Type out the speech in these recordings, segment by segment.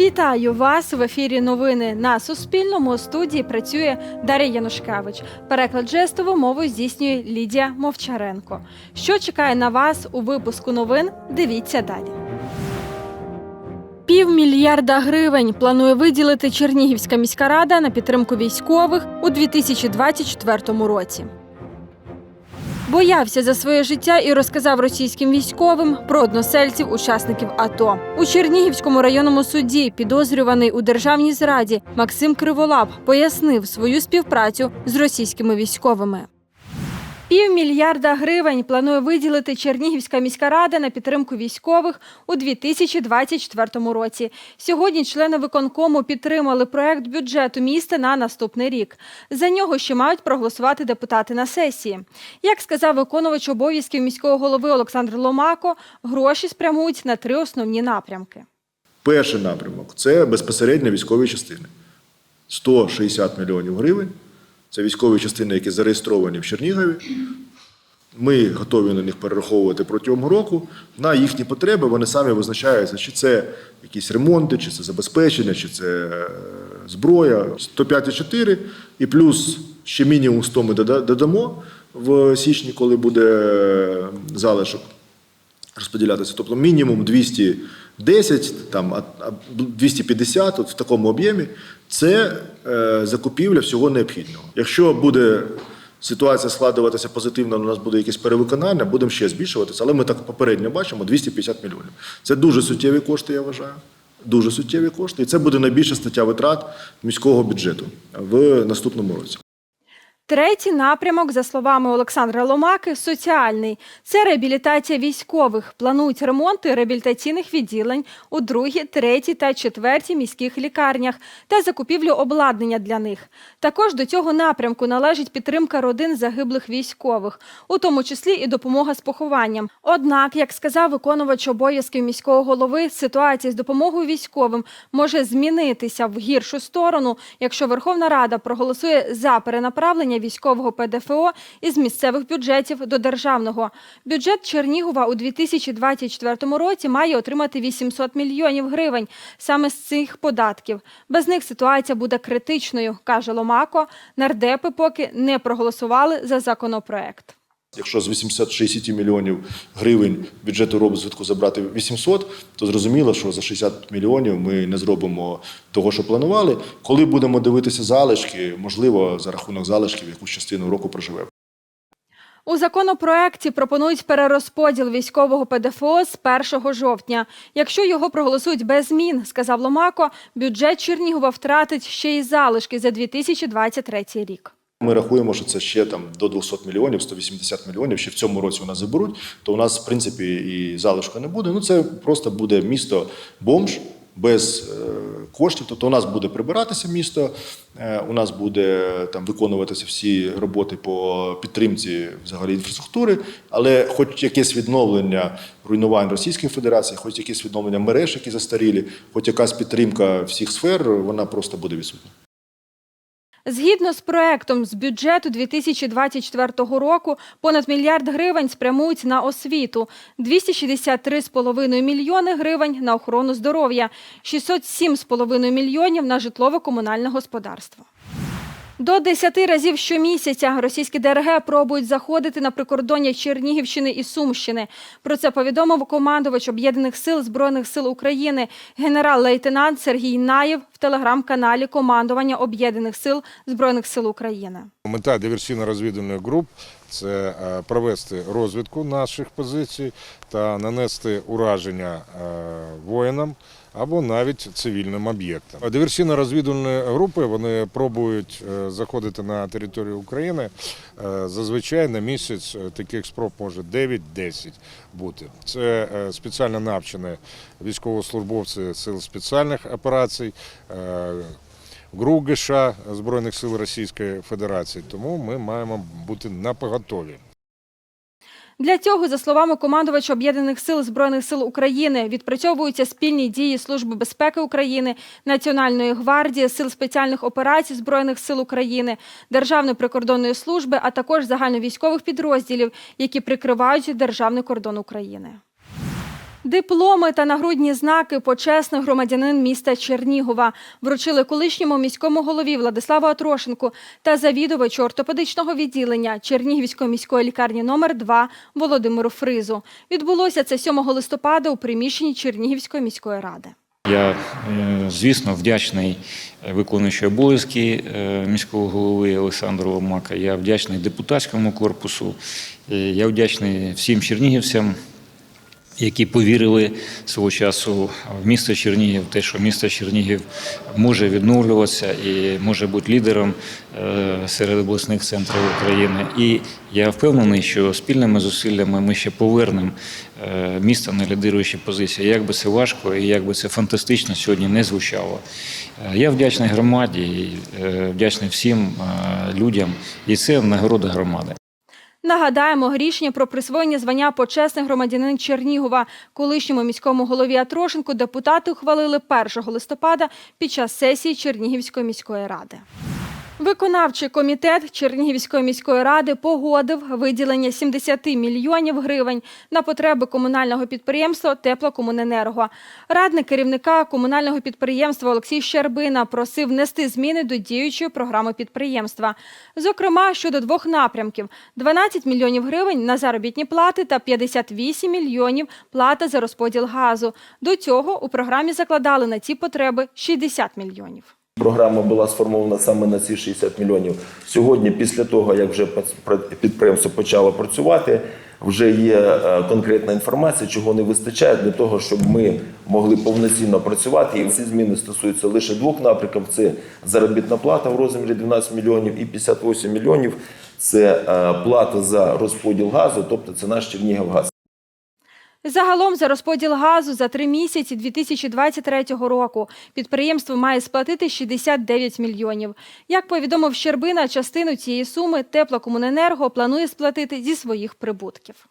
Вітаю вас в ефірі. Новини на Суспільному. У студії працює Дар'я Янушкевич. Переклад жестову мову здійснює Лідія Мовчаренко. Що чекає на вас у випуску новин? Дивіться далі. Півмільярда гривень планує виділити Чернігівська міська рада на підтримку військових у 2024 році. Боявся за своє життя і розказав російським військовим про односельців учасників АТО. У Чернігівському районному суді підозрюваний у державній зраді Максим Криволап пояснив свою співпрацю з російськими військовими. Півмільярда гривень планує виділити Чернігівська міська рада на підтримку військових у 2024 році. Сьогодні члени виконкому підтримали проект бюджету міста на наступний рік. За нього ще мають проголосувати депутати на сесії. Як сказав виконувач обов'язків міського голови Олександр Ломако, гроші спрямують на три основні напрямки. Перший напрямок це безпосередньо військові частини. 160 мільйонів гривень. Це військові частини, які зареєстровані в Чернігові. Ми готові на них перераховувати протягом року. На їхні потреби вони самі визначаються, чи це якісь ремонти, чи це забезпечення, чи це е, зброя. 105,4 і плюс ще мінімум 100 ми додамо в січні, коли буде е, залишок розподілятися. Тобто мінімум 210, там, а- а 250 от в такому об'ємі це е, закупівля всього необхідного. Якщо буде ситуація складуватися позитивно, у нас буде якесь перевиконання, будемо ще збільшуватися, але ми так попередньо бачимо 250 мільйонів. Це дуже суттєві кошти, я вважаю. Дуже суттєві кошти, і це буде найбільша стаття витрат міського бюджету в наступному році. Третій напрямок, за словами Олександра Ломаки, соціальний. Це реабілітація військових. Планують ремонти реабілітаційних відділень у другій, третій та четвертій міських лікарнях та закупівлю обладнання для них. Також до цього напрямку належить підтримка родин загиблих військових, у тому числі і допомога з похованням. Однак, як сказав виконувач обов'язків міського голови, ситуація з допомогою військовим може змінитися в гіршу сторону, якщо Верховна Рада проголосує за перенаправлення військового ПДФО із місцевих бюджетів до державного. Бюджет Чернігова у 2024 році має отримати 800 мільйонів гривень саме з цих податків. Без них ситуація буде критичною, каже Ломако. Нардепи поки не проголосували за законопроект. Якщо з 860 мільйонів гривень бюджету розвитку забрати 800, то зрозуміло, що за 60 мільйонів ми не зробимо того, що планували. Коли будемо дивитися залишки, можливо, за рахунок залишків якусь частину року проживемо. У законопроекті пропонують перерозподіл військового ПДФО з 1 жовтня. Якщо його проголосують без змін, сказав Ломако, бюджет Чернігова втратить ще й залишки за 2023 рік. Ми рахуємо, що це ще там до 200 мільйонів, 180 мільйонів. Ще в цьому році у нас заберуть, то у нас в принципі і залишку не буде. Ну це просто буде місто бомж без е, коштів. Тобто у нас буде прибиратися місто, е, у нас буде там виконуватися всі роботи по підтримці взагалі інфраструктури, але хоч якесь відновлення руйнувань Російської Федерації, хоч якесь відновлення мереж, які застарілі, хоч якась підтримка всіх сфер, вона просто буде відсутня. Згідно з проектом з бюджету 2024 року, понад мільярд гривень спрямують на освіту, 263,5 мільйони гривень на охорону здоров'я, 607,5 мільйонів на житлово-комунальне господарство. До 10 разів щомісяця російські ДРГ пробують заходити на прикордоння Чернігівщини і Сумщини. Про це повідомив командувач Об'єднаних сил Збройних сил України генерал-лейтенант Сергій Наєв в телеграм-каналі Командування Об'єднаних сил Збройних сил України. Мета диверсійно-розвідувальних груп це е, провести розвідку наших позицій та нанести ураження е, воїнам або навіть цивільним об'єктам. Диверсійно-розвідувальні групи вони пробують е, заходити на територію України. Е, Зазвичай на місяць е, таких спроб може 9-10 бути. Це спеціально навчені військовослужбовці сил спеціальних операцій. ГРУ ГШ Збройних сил Російської Федерації, тому ми маємо бути на поготові. Для цього, за словами командувача Об'єднаних сил Збройних сил України, відпрацьовуються спільні дії Служби безпеки України, Національної гвардії, Сил спеціальних операцій Збройних сил України, Державної прикордонної служби, а також загальновійськових підрозділів, які прикривають державний кордон України. Дипломи та нагрудні знаки почесний громадянин міста Чернігова вручили колишньому міському голові Владиславу Атрошенку та завідувачу ортопедичного відділення Чернігівської міської лікарні номер 2 Володимиру Фризу. Відбулося це 7 листопада у приміщенні Чернігівської міської ради. Я, е, звісно, вдячний виконуючій обов'язки е, міського голови Олександру Ломака. Я вдячний депутатському корпусу. Е, Я вдячний всім чернігівцям, які повірили свого часу в місто Чернігів, те, що місто Чернігів може відновлюватися і може бути лідером е, серед обласних центрів України. І я впевнений, що спільними зусиллями ми ще повернемо е, місто на лідируючі позиції. Як би це важко і як би це фантастично сьогодні не звучало. Е, Я вдячний громаді, вдячний всім людям, і це нагорода громади. Нагадаємо, рішення про присвоєння звання почесний громадянин Чернігова колишньому міському голові Атрошенку депутати ухвалили 1 листопада під час сесії Чернігівської міської ради. Виконавчий комітет Чернігівської міської ради погодив виділення 70 мільйонів гривень на потреби комунального підприємства Теплокомуненерго. Радник керівника комунального підприємства Олексій Щербина просив внести зміни до діючої програми підприємства. Зокрема, щодо двох напрямків: 12 мільйонів гривень на заробітні плати та 58 мільйонів плата за розподіл газу. До цього у програмі закладали на ці потреби 60 мільйонів. Програма була сформована саме на ці 60 мільйонів. Сьогодні, після того, як вже підприємство почало працювати, вже є е, конкретна інформація, чого не вистачає для того, щоб ми могли повноцінно працювати. І всі зміни стосуються лише двох напрямків: це заробітна плата в розмірі 12 мільйонів і 58 мільйонів це е, плата за розподіл газу, тобто це наш Чернігівгаз. Загалом за розподіл газу за три місяці 2023 року підприємство має сплатити 69 мільйонів. Як повідомив Щербина, частину цієї суми Теплокомуненерго планує сплатити зі своїх прибутків.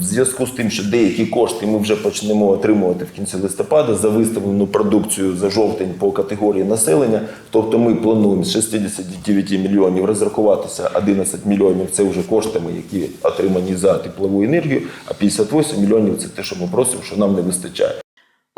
В зв'язку з тим, що деякі кошти ми вже почнемо отримувати в кінці листопада за виставлену продукцію за жовтень по категорії населення. Тобто ми плануємо з 69 мільйонів розрахуватися 11 мільйонів це вже коштами, які отримані за теплову енергію, а 58 мільйонів це те, що ми просимо, що нам не вистачає.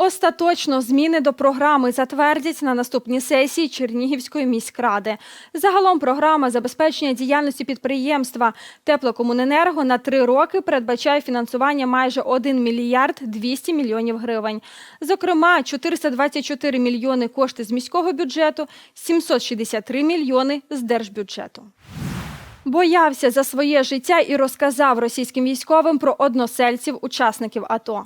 Остаточно зміни до програми затвердять на наступній сесії Чернігівської міськради. Загалом програма забезпечення діяльності підприємства Теплокомуненерго на три роки передбачає фінансування майже 1 мільярд 200 мільйонів гривень. Зокрема, 424 мільйони кошти з міського бюджету, 763 мільйони з держбюджету. Боявся за своє життя і розказав російським військовим про односельців учасників АТО.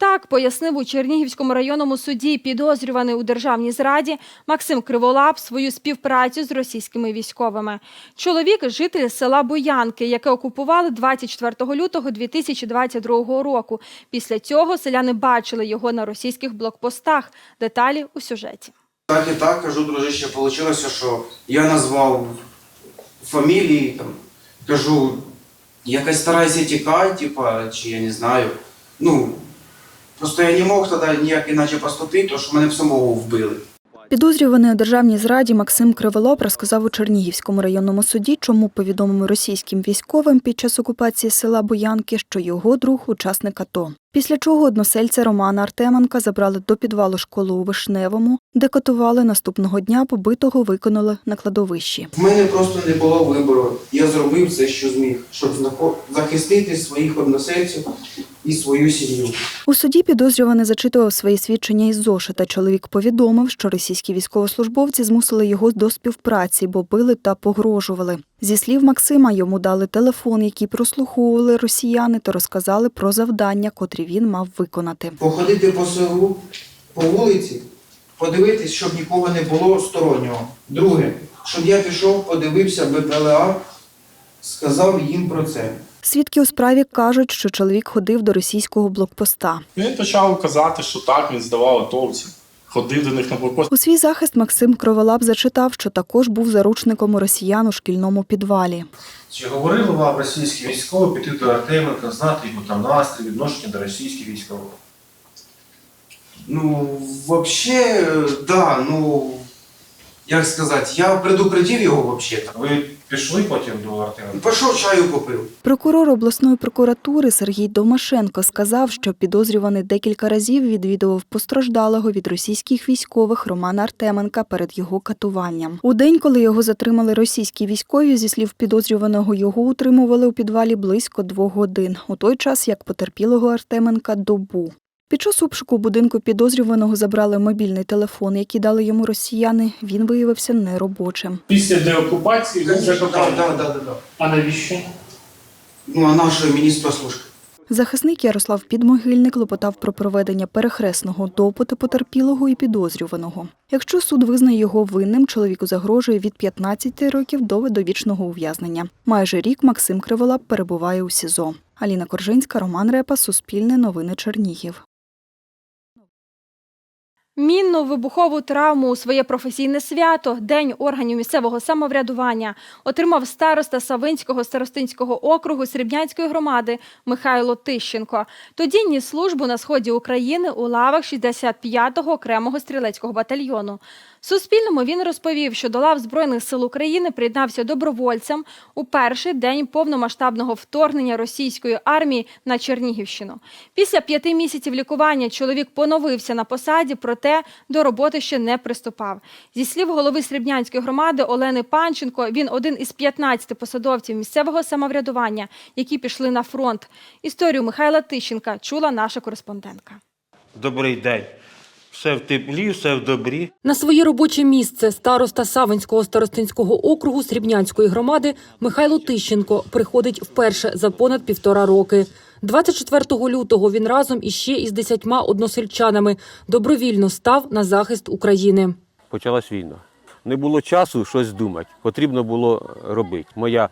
Так пояснив у Чернігівському районному суді підозрюваний у державній зраді Максим Криволап свою співпрацю з російськими військовими. Чоловік – житель села Боянки, яке окупували 24 лютого 2022 року. Після цього селяни бачили його на російських блокпостах. Деталі у сюжеті. Так і так, кажу, дружище, вийшло, що я назвав фамілії, там, кажу, якось старайся тікати, типа, чи я не знаю. Ну, просто я не мог тоді ніяк іначе поступити, тому що мене самого вбили. Підозрюваний у державній зраді Максим Криволап розказав у Чернігівському районному суді, чому повідомив російським військовим під час окупації села Боянки, що його друг учасник АТО. Після чого односельця Романа Артеменка забрали до підвалу школи у Вишневому, де катували наступного дня, побитого виконали на кладовищі. В мене просто не було вибору. Я зробив все, що зміг, щоб захистити своїх односельців і свою сім'ю. У суді підозрюваний зачитував свої свідчення із зошита. Чоловік повідомив, що російські військовослужбовці змусили його до співпраці, бо били та погрожували. Зі слів Максима, йому дали телефон, який прослуховували росіяни, та розказали про завдання, котрі він мав виконати. Походити по селу, по вулиці, подивитись, щоб нікого не було стороннього. Друге, щоб я пішов, подивився БПЛА, сказав їм про це. Свідки у справі кажуть, що чоловік ходив до російського блокпоста. Він почав казати, що так він здавав атовців, ходив до них на блокпост. У свій захист Максим Кроволап зачитав, що також був заручником у росіян у шкільному підвалі. Чи говорили вам російські військові піти до Артеменка, знати його там настрій, відношення до російських військових? Ну, вообще, да, ну, як сказати, я предупредив його вообще-то. Ви Пішли потім до Артеменка? Пішов чаю попив. Прокурор обласної прокуратури Сергій Домашенко сказав, що підозрюваний декілька разів відвідував постраждалого від російських військових Романа Артеменка перед його катуванням. У день, коли його затримали російські військові, зі слів підозрюваного, його утримували у підвалі близько двох годин, у той час як потерпілого Артеменка добу. Під час обшуку будинку підозрюваного забрали мобільний телефон, який дали йому росіяни. Він виявився неробочим. Після деокупації ви вже Да, да, да, да, да. А навіщо? Ну, а нашого міністра служби. Захисник Ярослав Підмогильник клопотав про проведення перехресного допиту потерпілого і підозрюваного. Якщо суд визнає його винним, чоловіку загрожує від 15 років до довічного ув'язнення. Майже рік Максим Криволап перебуває у СІЗО. Аліна Коржинська, Роман Репа, Суспільне новини Чернігів. Мінну вибухову травму у своє професійне свято, День органів місцевого самоврядування, отримав староста Савинського старостинського округу Срібнянської громади Михайло Тищенко. Тоді ніс службу на сході України у лавах 65-го окремого стрілецького батальйону. Суспільному він розповів, що до лав Збройних сил України приєднався добровольцем у перший день повномасштабного вторгнення російської армії на Чернігівщину. Після п'яти місяців лікування чоловік поновився на посаді, проте до роботи ще не приступав. Зі слів голови Срібнянської громади Олени Панченко, він один із 15 посадовців місцевого самоврядування, які пішли на фронт. Історію Михайла Тищенка чула наша кореспондентка. Добрий день. Все в теплі, все в добрі. На своє робоче місце староста Савинського старостинського округу Срібнянської громади Михайло Тищенко приходить вперше за понад півтора роки. 24 лютого він разом іще із десятьма односельчанами добровільно став на захист України. Почалась війна. Не було часу щось думати. Потрібно було робити. Моя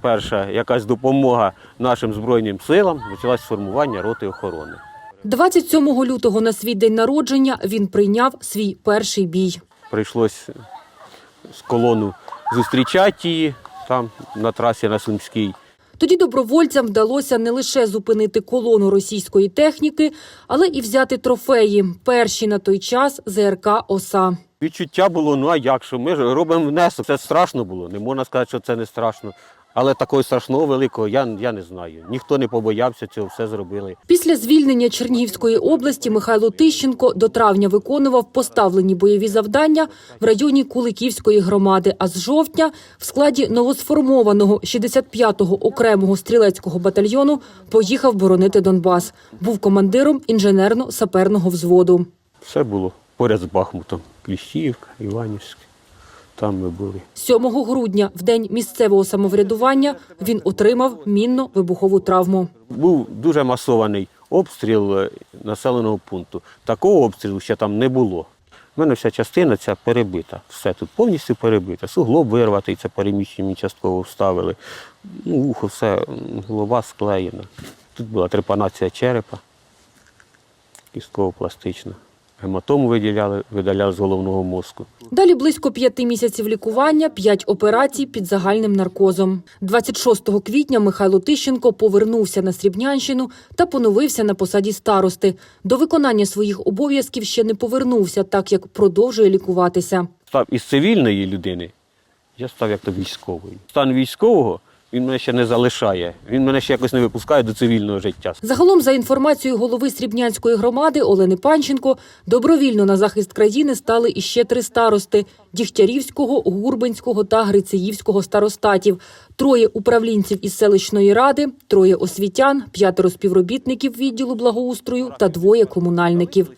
перша якась допомога нашим Збройним силам почалась формування роти охорони. 27 лютого на свій день народження він прийняв свій перший бій. Прийшлось з колону зустрічати її там на трасі на Сумській. Тоді добровольцям вдалося не лише зупинити колону російської техніки, але і взяти трофеї. Перші на той час ЗРК ОСА. Відчуття було, ну а як що? Ми ж робимо внесок. Це страшно було. Не можна сказати, що це не страшно. Але такого страшного великого я, я не знаю. Ніхто не побоявся цього, все зробили. Після звільнення Чернігівської області Михайло Тищенко до травня виконував поставлені бойові завдання в районі Куликівської громади, а з жовтня в складі новосформованого 65-го окремого стрілецького батальйону поїхав боронити Донбас. Був командиром інженерно-саперного взводу. Все було поряд з Бахмутом. Кліщіївка, Іванівська. Там ми були. 7 грудня, в день місцевого самоврядування, він отримав мінно-вибухову травму. Був дуже масований обстріл е, населеного пункту. Такого обстрілу ще там не було. У мене вся частина ця перебита. Все тут повністю перебита. Суглоб вирватий, це переміщення частково вставили. Ну, ухо, все, голова склеєна. Тут була трепанація черепа, кістково-пластична. Гематому виділяли, видаляли з головного мозку. Далі близько п'яти місяців лікування, п'ять операцій під загальним наркозом. 26 квітня Михайло Тищенко повернувся на Срібнянщину та поновився на посаді старости. До виконання своїх обов'язків ще не повернувся, так як продовжує лікуватися. Став із цивільної людини, я став як то військовий. Стан військового він мене ще не залишає. Він мене ще якось не випускає до цивільного життя. Загалом, за інформацією голови Срібнянської громади Олени Панченко, добровільно на захист країни стали іще три старости – Дігтярівського, Гурбинського та Грицеївського старостатів, троє управлінців із селищної ради, троє освітян, п'ятеро співробітників відділу благоустрою та двоє комунальників.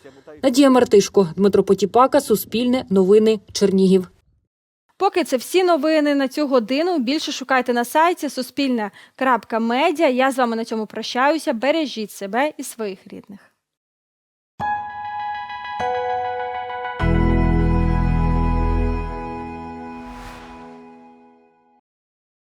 Надія Мартишко, Дмитро Потіпака, Суспільне, Новини, Чернігів. Поки це всі новини на цю годину. Більше шукайте на сайті суспільне.медіа. Я з вами на цьому прощаюся. Бережіть себе і своїх рідних.